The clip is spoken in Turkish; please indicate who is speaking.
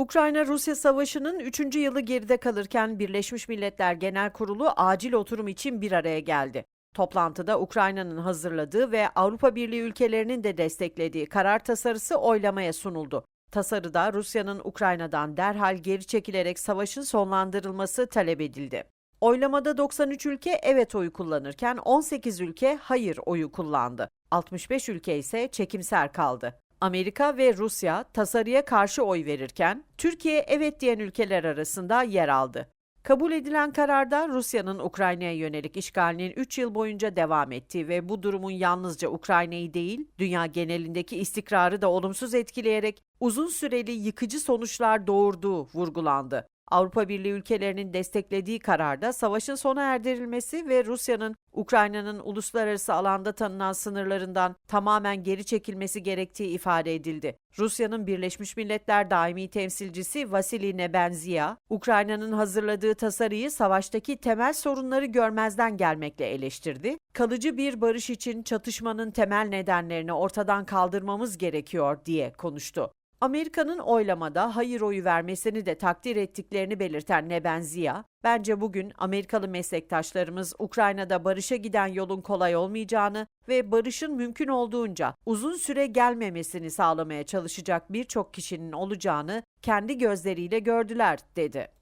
Speaker 1: Ukrayna-Rusya savaşının 3. yılı geride kalırken Birleşmiş Milletler Genel Kurulu acil oturum için bir araya geldi. Toplantıda Ukrayna'nın hazırladığı ve Avrupa Birliği ülkelerinin de desteklediği karar tasarısı oylamaya sunuldu. Tasarıda Rusya'nın Ukrayna'dan derhal geri çekilerek savaşın sonlandırılması talep edildi. Oylamada 93 ülke evet oyu kullanırken 18 ülke hayır oyu kullandı. 65 ülke ise çekimser kaldı. Amerika ve Rusya tasarıya karşı oy verirken Türkiye evet diyen ülkeler arasında yer aldı. Kabul edilen kararda Rusya'nın Ukrayna'ya yönelik işgalinin 3 yıl boyunca devam ettiği ve bu durumun yalnızca Ukrayna'yı değil, dünya genelindeki istikrarı da olumsuz etkileyerek uzun süreli yıkıcı sonuçlar doğurduğu vurgulandı. Avrupa Birliği ülkelerinin desteklediği kararda savaşın sona erdirilmesi ve Rusya'nın Ukrayna'nın uluslararası alanda tanınan sınırlarından tamamen geri çekilmesi gerektiği ifade edildi. Rusya'nın Birleşmiş Milletler daimi temsilcisi Vasily Nebenzia, Ukrayna'nın hazırladığı tasarıyı savaştaki temel sorunları görmezden gelmekle eleştirdi. Kalıcı bir barış için çatışmanın temel nedenlerini ortadan kaldırmamız gerekiyor diye konuştu. Amerika'nın oylamada hayır oyu vermesini de takdir ettiklerini belirten Nebenzia, bence bugün Amerikalı meslektaşlarımız Ukrayna'da barışa giden yolun kolay olmayacağını ve barışın mümkün olduğunca uzun süre gelmemesini sağlamaya çalışacak birçok kişinin olacağını kendi gözleriyle gördüler, dedi.